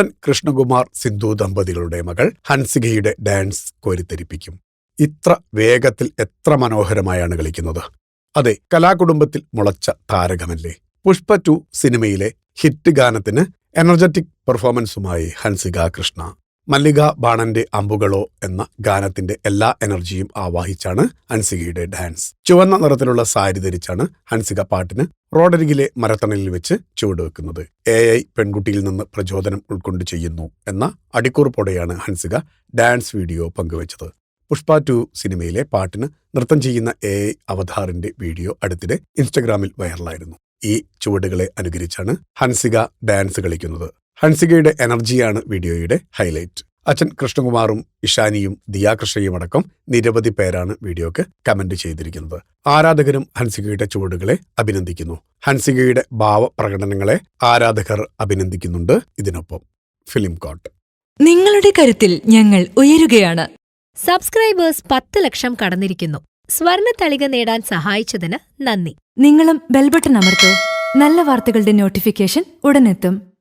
നടൻ കൃഷ്ണകുമാർ സിന്ധു ദമ്പതികളുടെ മകൾ ഹൻസികയുടെ ഡാൻസ് കോരിത്തെരിപ്പിക്കും. ഇത്ര വേഗത്തിൽ എത്ര മനോഹരമായാണ് കളിക്കുന്നത്. അതെ കലാകുടുംബത്തിൽ മുളച്ച താരകമല്ലേ. പുഷ്പ ടു സിനിമയിലെ ഹിറ്റ് ഗാനത്തിന് എനർജറ്റിക് പെർഫോമൻസുമായി ഹൻസിക കൃഷ്ണ മല്ലിക ബാണന്റെ അമ്പുകളോ എന്ന ഗാനത്തിന്റെ എല്ലാ എനർജിയും ആവാഹിച്ചാണ് ഹൻസികയുടെ ഡാൻസ്. ചുവന്ന നിറത്തിലുള്ള സാരി ധരിച്ചാണ് ഹൻസിക പാട്ടിന് റോഡരികിലെ മരത്തണലിൽ വെച്ച് ചുവടുവെക്കുന്നത് എ ഐ പെൺകുട്ടിയിൽ നിന്ന് പ്രചോദനം ഉൾക്കൊണ്ട് ചെയ്യുന്നു എന്ന അടിക്കുറിപ്പോടെയാണ് ഹൻസിക ഡാൻസ് വീഡിയോ പങ്കുവച്ചത്. പുഷ്പ ടു സിനിമയിലെ പാട്ടിന് നൃത്തം ചെയ്യുന്ന എ ഐ അവതാറിന്റെ വീഡിയോ അടുത്തിടെ ഇൻസ്റ്റഗ്രാമിൽ വൈറലായിരുന്നു. ഈ ചുവടുകളെ അനുകരിച്ചാണ് ഹൻസിക ഡാൻസ് കളിക്കുന്നത്. ഹൻസികയുടെ എനർജിയാണ് വീഡിയോയുടെ ഹൈലൈറ്റ്. അച്ഛൻ കൃഷ്ണകുമാറും ഇഷാനിയും ദിയാകൃഷ്ണയും അടക്കം നിരവധി പേരാണ് വീഡിയോക്ക് കമന്റ് ചെയ്തിരിക്കുന്നത്. ആരാധകരും ഹൻസികയുടെ ചുവടുകളെ അഭിനന്ദിക്കുന്നു. ഹൻസികയുടെ ഭാവപ്രകടനങ്ങളെ ആരാധകർ അഭിനന്ദിക്കുന്നുണ്ട് ഇതിനൊപ്പം. ഫിലിം കോട്ട്. നിങ്ങളുടെ കരുത്തിൽ ഞങ്ങൾ ഉയരുകയാണ്. സബ്സ്ക്രൈബേഴ്സ് പത്ത് ലക്ഷം കടന്നിരിക്കുന്നു. സ്വർണ തളിക നേടാൻ സഹായിച്ചതിന് നന്ദി. നിങ്ങളും ബെൽബട്ടൺ അമർത്തോ. നല്ല വാർത്തകളുടെ നോട്ടിഫിക്കേഷൻ ഉടനെത്തും.